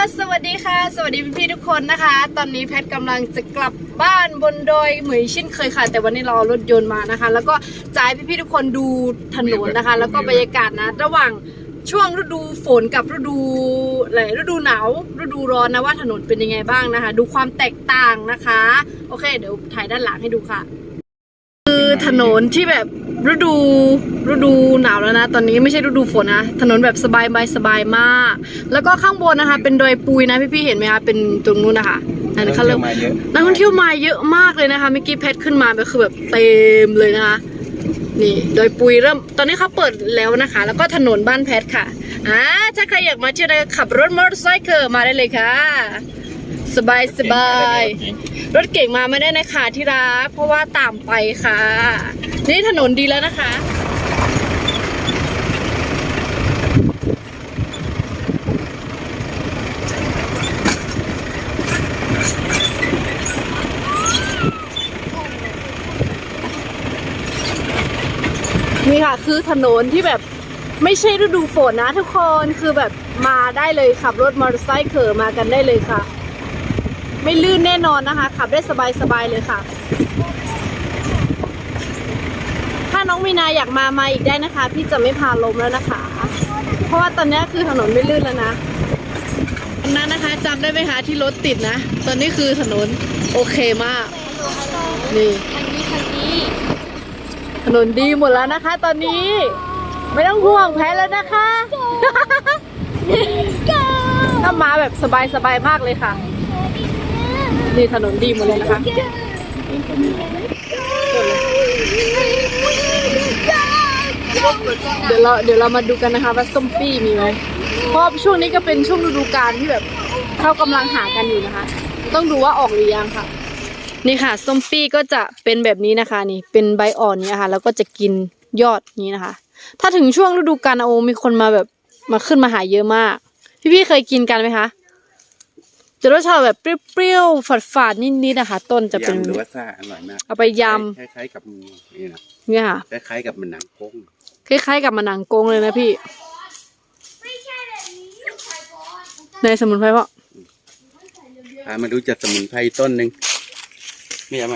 สวัสดีค่ะ สวัสดีพี่ๆทุกคนนะคะ ตอนนี้แพทกำลังจะกลับบ้านบนดอยเหมือนเช่นเคยค่ะ แต่วันนี้เราเอารถยนต์มานะคะ แล้วก็จะให้พี่ๆทุกคนดูถนนนะคะ แล้วก็บรรยากาศนะ ระหว่างช่วงฤดูฝนกับฤดูอะไรฤดูหนาวฤดูร้อนนะว่าถนนเป็นยังไงบ้างนะคะ ดูความแตกต่างนะคะ โอเค เดี๋ยวถ่ายด้านหลังให้ดูค่ะ คือถนนที่แบบ ฤดูฤดูหนาวแล้วนะ ตอนนี้ไม่ใช่ฤดูฝนนะ ถนนแบบสบายบายสบายมาก แล้วก็ข้างบนนะคะ เป็นดอยปุยนะพี่ๆเห็นไหมคะเป็นตรงนู้นนะคะนั่นเขาเรียกมาเยอะนักท่องเที่ยวมาเยอะมากเลยนะคะเมื่อกี้แพทขึ้นมาแบบคือแบบเต็มเลยนะคะนี่ดอยปุยเริ่มตอนนี้เขาเปิดแล้วนะคะ แล้วก็ถนนบ้านแพทค่ะอ่าถ้าใครอยากมาเที่ยวได้ขับรถมอเตอร์ไซค์มาได้เลยค่ะ สบายสบาย รถเก่งมาไม่ได้นะคะที่รัก เพราะว่าตามไปค่ะ นี่ถนนดีแล้วนะคะ นี่ค่ะคือถนนที่แบบไม่ใช่ฤดูฝนนะทุกคนคือแบบมาได้เลยขับรถมอเตอร์ไซค์เขอมากันได้เลยค่ะ ไม่ลื่นแน่นอนนะคะ ขับได้สบายๆเลยค่ะ ถ้าน้องมีนาอยากมามาอีกได้นะคะ พี่จะไม่พาล้มแล้วนะคะ เพราะว่าตอนนี้คือถนนไม่ลื่นแล้วนะนั้นนะคะจำได้ไหมคะที่รถติดนะ ตอนนี้คือถนนโอเคมาก นี่ทางนี้ทางนี้ถนนดีหมดแล้วนะคะ ตอนนี้ไม่ต้องห่วงแพ้แล้วนะคะถ้ามาแบบสบายๆมากเลยค่ะ นี่ถนนดีหมดเลยนะคะเดี๋ยวเราเดี๋ยวเรามาดูกันนะคะว่าส้มปี้มีไหมเพราะช่วงนี้ก็เป็นช่วงฤดูกาลที่แบบเขากำลังหากันอยู่นะคะ ต้องดูว่าออกหรือยังค่ะ นี่ค่ะส้มปี้ก็จะเป็นแบบนี้นะคะ นี่เป็นใบอ่อนเนี่ยค่ะ แล้วก็จะกินยอดนี้นะคะ ถ้าถึงช่วงฤดูกาลโอมีคนมาแบบมาขึ้นมาหาเยอะมาก พี่ๆเคยกินกันไหมคะ จะรสชาติแบบเปรี้ยวๆฝาดๆนิดๆนะคะ ต้นจะเป็น ยำหรือว่าซ่าอร่อยมากเอาไปยคล้ายๆกับนี่นะำเนี่ยค่ะ คล้ายๆกับมันหนังโค้งคล้ายๆกับมะนางโกงเลยนะพี่ในสมุนไพรเพราะพามาดูจัดสมุนไพรต้นหนึ่งไม่ใช่ไหม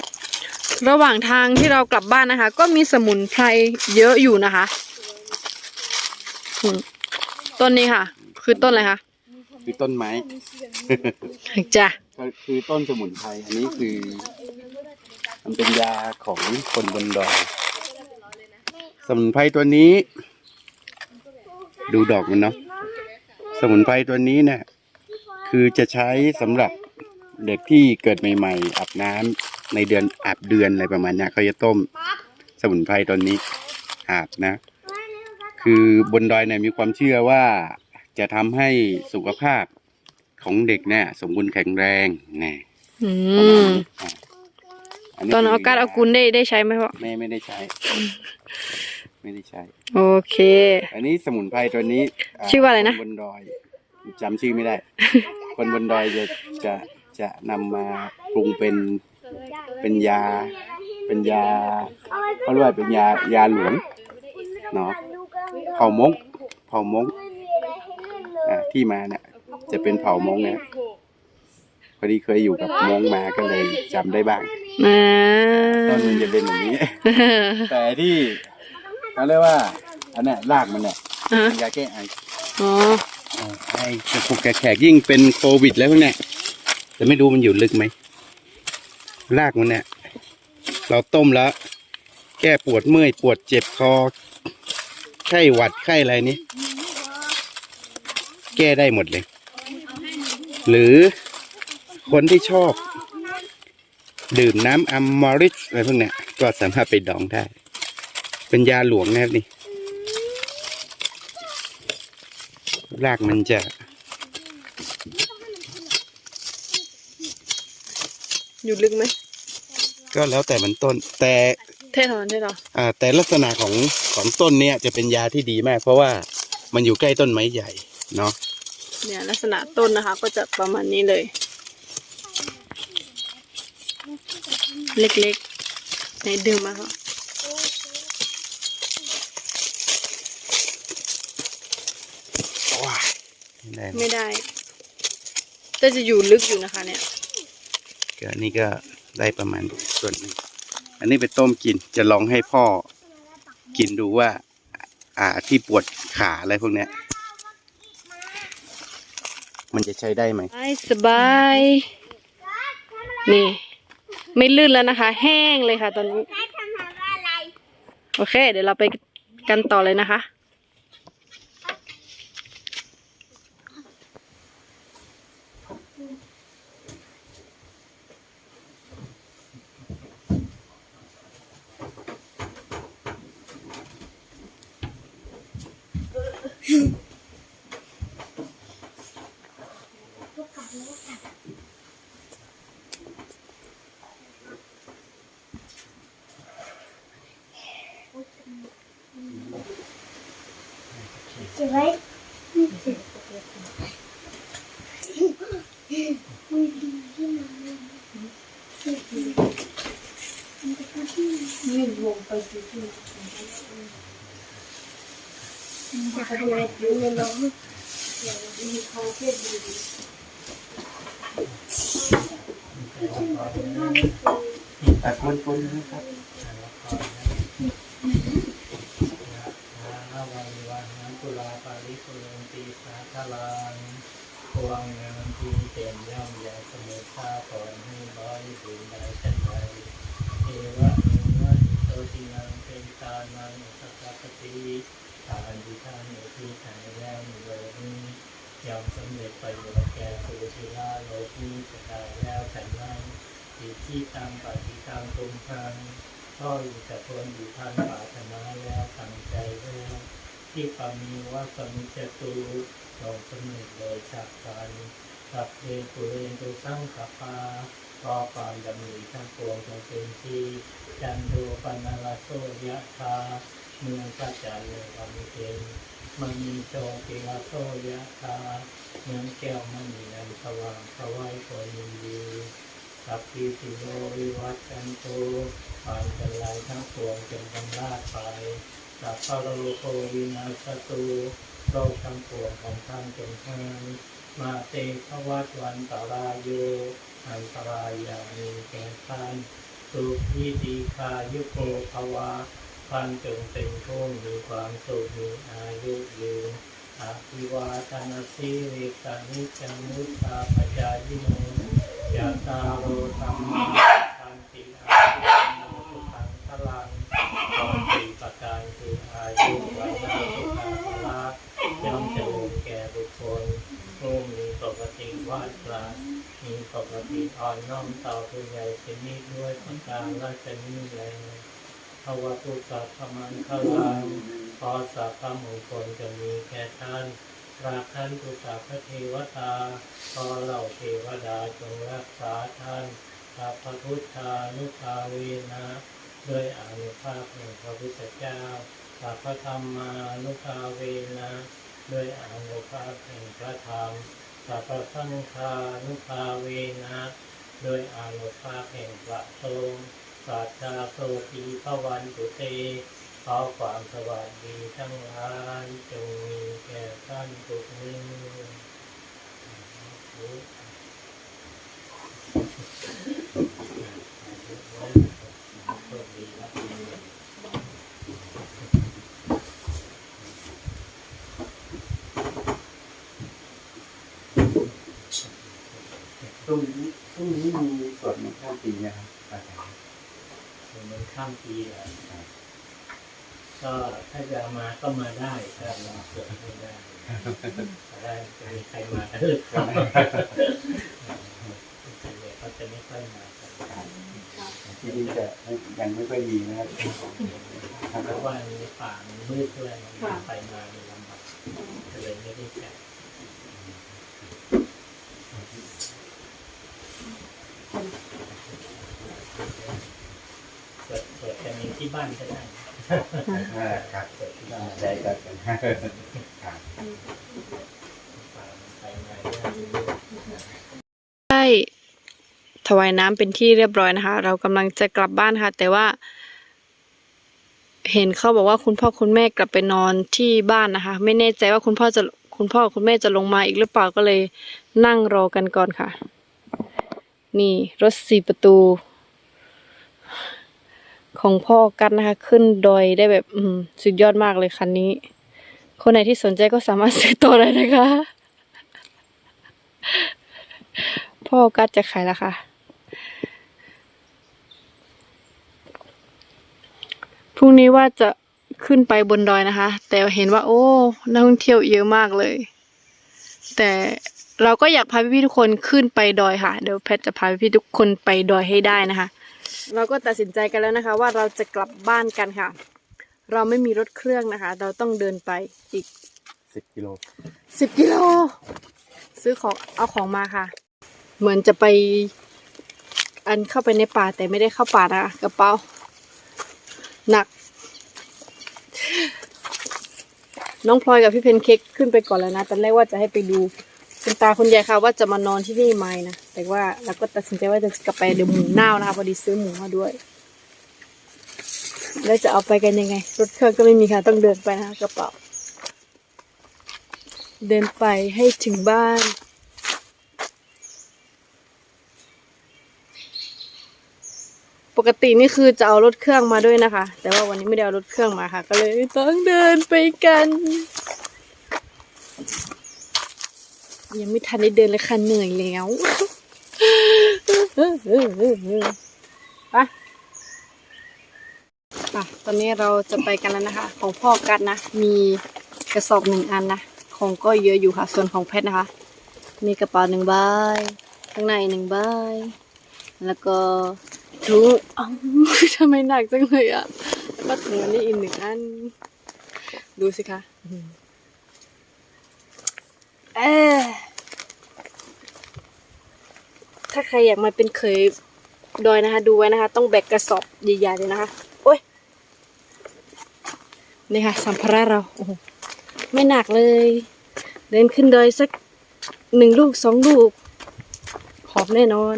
ระหว่างทางที่เรากลับบ้านนะคะ ก็มีสมุนไพรเยอะอยู่นะคะอืมต้นนี้ค่ะ คือต้นอะไรคะ คือต้นไม้ จ้ะก็คือต้นสมุนไพรอันนี้คือ มันเป็นยาของคนบนดอยสมุนไพรตัวนี้ ดูดอกมันเนาะสมุนไพรตัวนี้เนี่ยคือจะใช้สำหรับเด็กที่เกิดใหม่ ๆอาบน้ำในเดือนอาบเดือนอะไรประมาณเนี้ยเขาจะต้ม สมุนไพรตัวนี้อาบนะ คือบนดอยเนี่ยมีความเชื่อว่า จะทำให้สุขภาพของเด็กเนี่ยสมบูรณ์แข็งแรงแน่อืประมาณมนี้อะนนี้ตอนคืเอาการเอากุลได้ได้ใช้ไหมพ่อไม่ไม่ได้ใช้ ไม่ได้ใช้ โอเค อันนี้สมุนไพรตัวนี้ชื่อว่าอะไรนะคบนดอยจำชื่อไม่ได้ คนบนดอยจะจะจะนำมาปรุงเป็นเป็นยา เป็นยาเขาเรียกว่าเป็นยายาหลวงเนาะเผ่ามงเผ่ามง อะที่มาเนี่ยจะเป็นเผ่ามงเนี่ยพอดีเคยอยู่กับมงมาก็เลยจำได้บ้างอ่าต้นมันจะเป็นอย่างนี้ แต่ที่เขาเรียกว่าอันเนี้ยรากมันเนี่ยอะเป็นยาแก้ไออ๋อไอ้กระปุกแขกๆยิ่งเป็นโควิดแล้วพวกเนี่ยจะไม่รู้มันอยู่ลึกไหมรากมันเนี่ย เราต้มแล้ว แก้ปวดเมื่อยปวดเจ็บคอไข้หวัดไข้อะไรนี้ แก้ได้หมดเลย หรือคนที่ชอบ ดื่มน้ำอัมมอริสอะไรพวกเนี้ยก็สามารถไปดองได้ เป็นยาหลวงนะครับนี่รากมันจะอยู่ลึกไหม ก็แล้วแต่มันต้น แต่เท่ถอนเท่ถอนอ่า แต่ลักษณะของของต้นเนี้ยจะเป็นยาที่ดีมาก เพราะว่ามันอยู่ใกล้ต้นไม้ใหญ่เนาะ เนี่ยลักษณะต้นนะคะ ก็จะประมาณนี้เลย เล็กๆในดึงมาค่ะว้ายไม่ได้ไม่ได้แต่จะอยู่ลึกอยู่นะคะ เนี่ยก็อันนี้ก็ได้ประมาณส่วนหนึ่งอันนี้ไปต้มกินจะลองให้พ่อกินดูว่า อ่าที่ปวดขาอะไรพวกเนี้ย มันจะใช้ได้ไหมสบายสบาย นี่ ไม่ลื่นแล้วนะคะ แห้งเลยค่ะตอนนี้แม่ทำอะไรโอเค เดี๋ยวเราไปกันต่อเลยนะคะ เจ็บไหมแต่คนคนนะครับ นาวันวันนันตุลาปาริปุเรน ตีสาคาลังพวงเงินทีเต็มย่อมใหญ่เสมอข้าก่อนให้ร้อยถึงใดเช่นใดเอวะเอวะอิโตตินังเป็นตานังสัพพะติทานที่ท่านอุทิศให้แล้วในโลกนี้ยอมสำเร็จประโยชน์แก่สุชิลาโลกนี้จะได้แล้วแต่นั้นที่ที่ตังปฏิตังตุมพังก็อยู่แต่คนอยู่ท่านปรารถนาแล้วตั้งใจแล้วที่ปามีว่าสมิจตุ ลงสำเร็จโดยจากการกับเพปุเรนตุสังขปาก็ความดำริทั้งปวงจงเป็นที่จันโดปนาลโสยะธาเมืองกัจจาเลยวันเป็นมันมีโชติลาโสยะธาเมือนแก้วมันมีอันสว่างสวัยคนยินดีสัพพิติโลวิวัตชันโตความเป็นไรทั้งปวงจงบำราดไปสัพพะโลโกวินาศตุ โลกทั้งปวงของท่านจงหายมาเตภวัตวันตรายโยอันตรายอย่างมีแก่ท่านสุขีดีคายุโกภวะพันจงเป็นผู้มีความสุขมีอายุยืนอาภิวาทนาสิริกานิจังมุตตาปจายโนยะตาโรธรรมทันติอายุวันสุขังพลังตอนสี่ประการคืออายุวันนาสุขังพละย่อมจะลงแก่บุคคลผู้มีปกติ วาดปรามีปกติอ่อนน้อมต่อผู้ใหญ่เป็นนิดด้วยประการราชนีแลภวตุสัพพมังคลังขอสัพพมงคลจะมีแก่ท่านราคันตุสัพพเทวตาขอเหล่าเทวดาจงรักษาท่านสัพพพุทธานุภาเวนะด้วยอานุภาพแห่งพระพุทธเจ้าสัพพธรรมานุภาเวนะด้วยอานุภาพแห่งพระธรรม สัพพสังฆานุภาเวนะโดยอานุภาพแห่งพระสงฆ์สัจจาโสตีพระวันตุเตขอความสวัสดีทั้งหลายจงมีแก่ท่านทุกนี้โชคดีครับ พรุ่งนี้พรุ่งนี้มีสวดมนต์ข้าม ปีนะครับอาจารย์เหมือนข้ามปีแหละก็ถ้าจะมาก็มาได้ถ้าเราเกิดไม่ได้ถ้าได้จะมีใครมาก็เลิกครับส่วนใหญ่เขาจะไม่ค่อยมากันที่นี่จะยังไม่ค่อยมีนะครับเพราะว่าในป่ามันมืดด้วยมันไปมามันลำบากก็เลยไม่ได้จัดเปิดเปิดกันเอง ที่บ้านก็ได้อ่าครับเปิดที่บ้านใช่ครับครับป่ามันได้ได้ถวายน้ำเป็นที่เรียบร้อยนะคะ เรากำลังจะกลับบ้านค่ะ แต่ว่า เห็นเขาบอกว่าคุณพ่อคุณแม่กลับไปนอนที่บ้านนะคะ ไม่แน่ใจว่าคุณพ่อจะคุณพ่อคุณแม่จะลงมาอีกหรือเปล่าก็เลยนั่งรอกันก่อนค่ะ นี่รถสี่ประตู ของพ่อกันนะคะ ขึ้นดอยได้แบบสุดยอดมากเลยคันนี้ คนไหนที่สนใจก็สามารถซื้อตัวได้นะคะ พ่อกัดจะขายแล้วค่ะพรุ่งนี้ว่าจะขึ้นไปบนดอยนะคะ แต่เห็นว่า โอ้นักท่องเที่ยวเยอะมากเลย แต่เราก็อยากพาพี่ๆทุกคนขึ้นไปดอยค่ะ เดี๋ยวแพทจะพาพี่ๆทุกคนไปดอยให้ได้นะคะ เราก็ตัดสินใจกันแล้วนะคะ ว่าเราจะกลับบ้านกันค่ะ เราไม่มีรถเครื่องนะคะ เราต้องเดินไปอีกสิบกิโลสิบกิโล ซื้อของเอาของมาค่ะ เหมือนจะไปอันเข้าไปในป่าแต่ไม่ได้เข้าป่านะคะกระเป๋าหนัก น้องพลอยกับพี่เพนเค้กขึ้นไปก่อนแล้วนะตอนแรกว่าจะให้ไปดู คุณตาคุณยายค่ะว่าจะมานอนที่นี่ไหมนะแต่ว่าเราก็ตัดสินใจว่าจะกลับไปเดี๋ยวหมูเน่านะคะพอดีซื้อหมูมาด้วย แล้วจะเอาไปกันยังไง รถเครื่องก็ไม่มีค่ะ ต้องเดินไปนะคะกระเป๋า เดินไปให้ถึงบ้านปกตินี่คือจะเอารถเครื่องมาด้วยนะคะ แต่ว่าวันนี้ไม่ได้เอารถเครื่องมาค่ะ ก็เลยต้องเดินไปกัน ยังไม่ทันได้เดินเลยค่ะเหนื่อยแล้วไปอะตอนนี้เราจะไปกันแล้วนะคะ ของพ่อกันนะ มีกระสอบหนึ่งอันนะ ของก็เยอะอยู่ค่ะ ส่วนของแพทนะคะ มีกระเป๋าหนึ่งใบ ข้างในหนึ่งใบ แล้วก็ถุงอ้าวทำไมหนักจังเลยอะแล้วก็ถุงอันนี้อีกหนึ่งอัน ดูสิคะ เออถ้าใครอยากมาเป็นเคยดอยนะคะ ดูไว้นะคะ ต้องแบกกระสอบใหญ่ๆเลยนะคะ โอ้ย นี่ค่ะ สัมภาระเราโอ้โหไม่หนักเลย เดินขึ้นดอยสักหนึ่งลูกสองลูก หอบแน่นอน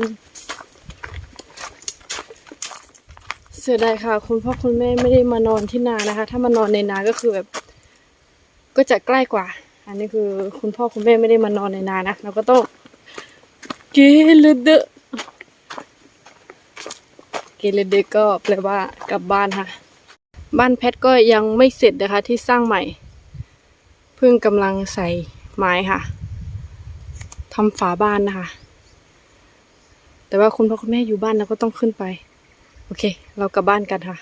เสียดายค่ะ คุณพ่อคุณแม่ไม่ได้มานอนที่นานะคะ ถ้ามานอนในนาก็คือแบบ ก็จะใกล้กว่า อันนี้คือคุณพ่อคุณแม่ไม่ได้มานอนในนานะเราก็ต้องเกลเดะเกลเดะก็แปลว่ากลับบ้านค่ะ บ้านแพทก็ยังไม่เสร็จนะคะที่สร้างใหม่ เพิ่งกำลังใส่ไม้ค่ะทำฝาบ้านนะคะ แต่ว่าคุณพ่อคุณแม่อยู่บ้านเราก็ต้องขึ้นไป โอเค เรากลับบ้านกันค่ะ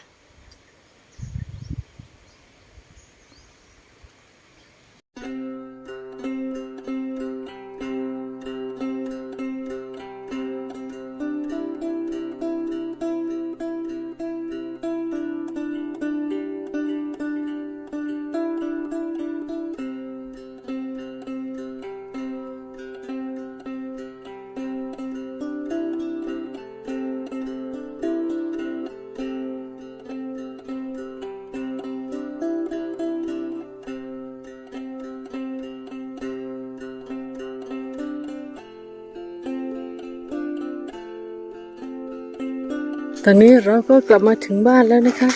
ตอนนี้เราก็กลับมาถึงบ้านแล้วนะคะ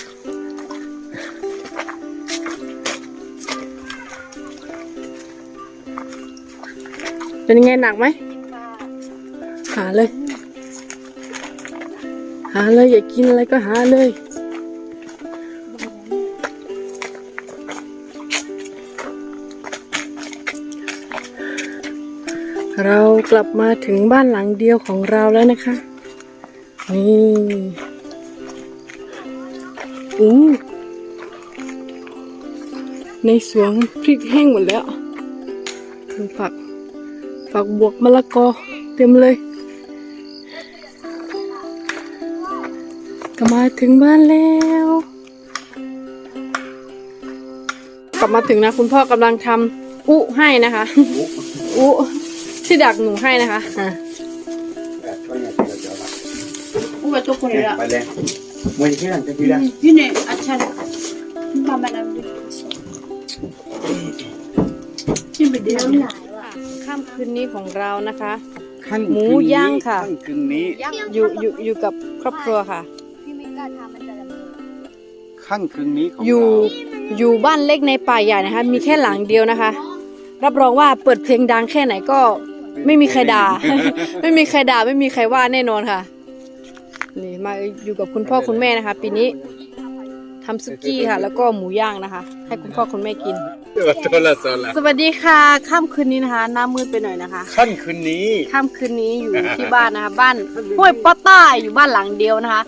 เป็นไงหนักไหมหาเลย หาเลย อยากกินอะไรก็หาเลยเรากลับมาถึงบ้านหลังเดียวของเราแล้วนะคะ นี่อู้ในสวนพริกแห้งหมดแล้วมีผัก ผักบวกมะละกอเต็มเลยกลับมาถึงบ้านแล้ว กลับมาถึงนะ คุณพ่อกำลังทำอุให้นะคะ อุที่ดักหนูให้นะคะ หลังจะพี่ละ Yun eh, at siya. Mama na din. Siyempre, di naman na. ค่ำคืนนี้ของเรานะคะขั้นหมูย่างค่ะ ขั้นคืนนี้ อยู่อยู่อยู่กับครอบครัวค่ะขั้นคืนนี้ของอยู่เราอยู่บ้านเล็กในป่าใหญ่นะคะ มีแค่หลังเดียวนะคะ รับรองว่าเปิดเพลงดังแค่ไหนก็ ไม่มีใครด่า ไม่มีใครด่าไม่มีใครว่าแน่นอนค่ะ นี่มาอยู่กับคุณพ่อคุณแม่นะคะ ปีนี้ทำซุกี้ค่ะ แล้วก็หมูย่างนะคะ ให้คุณพ่อคุณแม่กิน โซละโซละสวัสดีค่ะค่ำคืนนี้นะคะหน้ามืดไปหน่อยนะคะขั้นคืนนี้ ค่ำคืนนี้อยู่ที่บ้านนะคะ บ้านห้วยป้อใต้อยู่บ้านหลังเดียวนะคะ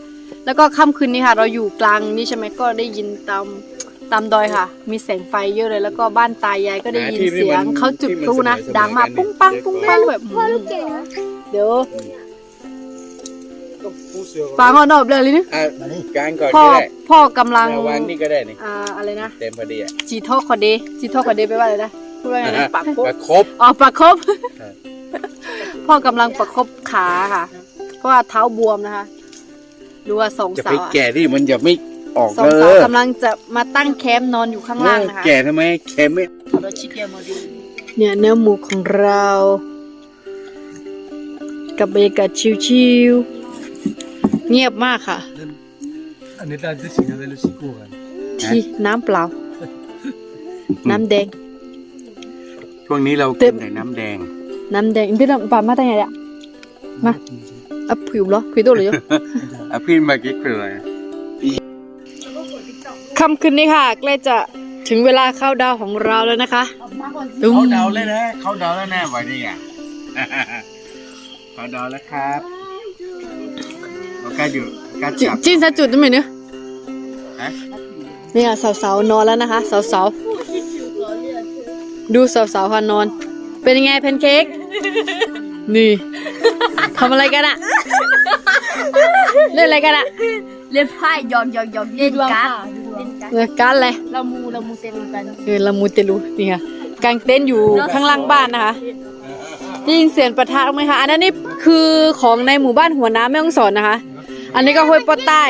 แล้วก็ค่ำคืนนี้ค่ะ เราอยู่กลางนี่ใช่ไหมก็ได้ยินตามตามดอยค่ะ มีแสงไฟเยอะเลย แล้วก็บ้านตายายก็ได้ยินเสียงเขาจุดพลุนะ ดังมากปุ้งปังปุ้งปังแบบอืมเดี๋ยว ปางอ่อนอบเลยเลยนี่อะการก่อนพ่อก็ได้พ่อกำลังระวังนี่ก็ได้นี่อ่าอะไรนะเต็มพอดีอะจีทอกคอเดจีทอกคอเดไปลว่าอะไรนะพูดว่าไงนะปากโป๊ะประคบอ๋อประคบครับพ่อกำลังประคบขาค่ะ เพราะว่าเท้าบวมนะคะดูว่าสองจะสาไปวอะแก่ที่มันจะไม่ออกสองเลสาวยกำลังจะมาตั้งแคมป์นอนอยู่ข้างล่างนะคะแก่ทำไมแก่ไม่เนี่ยเนื้อหมูของเรา กับบรรยากาศชิวๆ เงียบมากค่ะ อันนี้ตาจะสิงอะไรลูกสิกูกันที่น้ำเปล่า น้ำแดง ช่วงนี้เราเต็กินมแต่น้ำแดง น้ำแดงพี่ลำปามาตั้งไงเนี่ยมาอะผิวเหรอผิวตัวเหรออะพี่มากิ๊กเป็นอะไรค่ำคืนนี้ค่ะใกล้จะถึงเวลาเข้าดาวของเราแล้วนะคะตุ้มเขาเดาเลยนะเขาเดาแล้วแน่วันนี้อะเขาเดาแล้วครับ เรากล้าอยู่กล้าจิจับจิ้นซะจุดได้ไหมเนี่ยฮะเนี่ยสาวๆนอนแล้วนะคะสาวๆดูสาวๆค่ะนอน เป็นยังไงแพนเค้กนี่ทำอะไรกันอะเล่นอะไรกันอะเล่นไพ่หยอกหยอกหยอกเล่นการ์ดเล่นการ์ดเออการอะไรเรามูเรามูเต็มกันเออละมูเตลูนี่ค่ะกางเต็นท์อยู่ข้างล่างบ้านนะคะได้ยินเสียงประทัดไหมคะอันนั้นนี่คือของในหมู่บ้านหัวน้ำแม่ฮ่องสอนนะคะ อันนี้ก็ห้วยปอใต้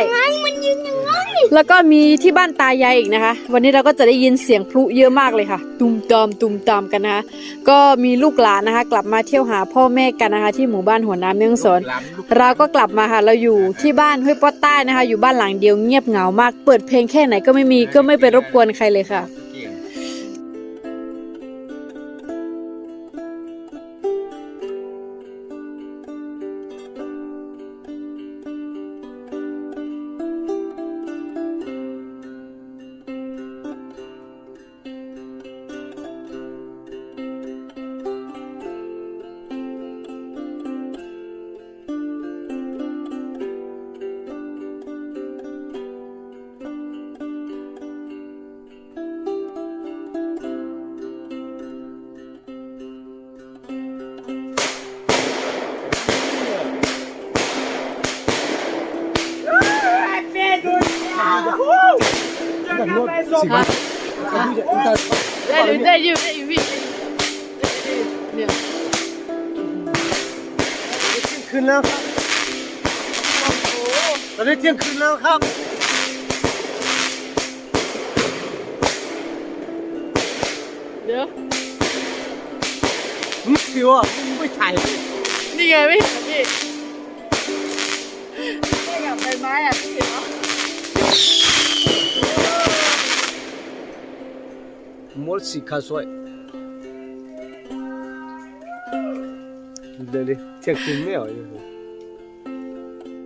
แล้วก็มีที่บ้านตายายอีกนะคะ วันนี้เราก็จะได้ยินเสียงพลุเยอะมากเลยค่ะ ตุมตามตุมตามกันนะคะ ก็มีลูกหลานนะคะ กลับมาเที่ยวหาพ่อแม่กันนะคะ ที่หมู่บ้านหัวน้ำแม่ฮ่องสอนล้ำลูกเราก็กลับมาค่ะ เราอยู่ที่บ้านห้วยปอใต้นะคะ อยู่บ้านหลังเดียวเงียบเหงามาก เปิดเพลงแค่ไหนก็ไม่มีก็ไม่ไปรบกวนใครเลยค่ะ เกี่ยงได้อยู่ได้อยู่ได้อยู่พี่เนี่ยคืนแล้วครับตอนนี้เที่ยงคืนแล้วครับเดี๋ยวมึงคิวอะมึงไม่ถ่ายนี่ไงไม่เห็นพี่ไม่กับใบไม้อะพี่เห็นเหรอ มอลสีข้าว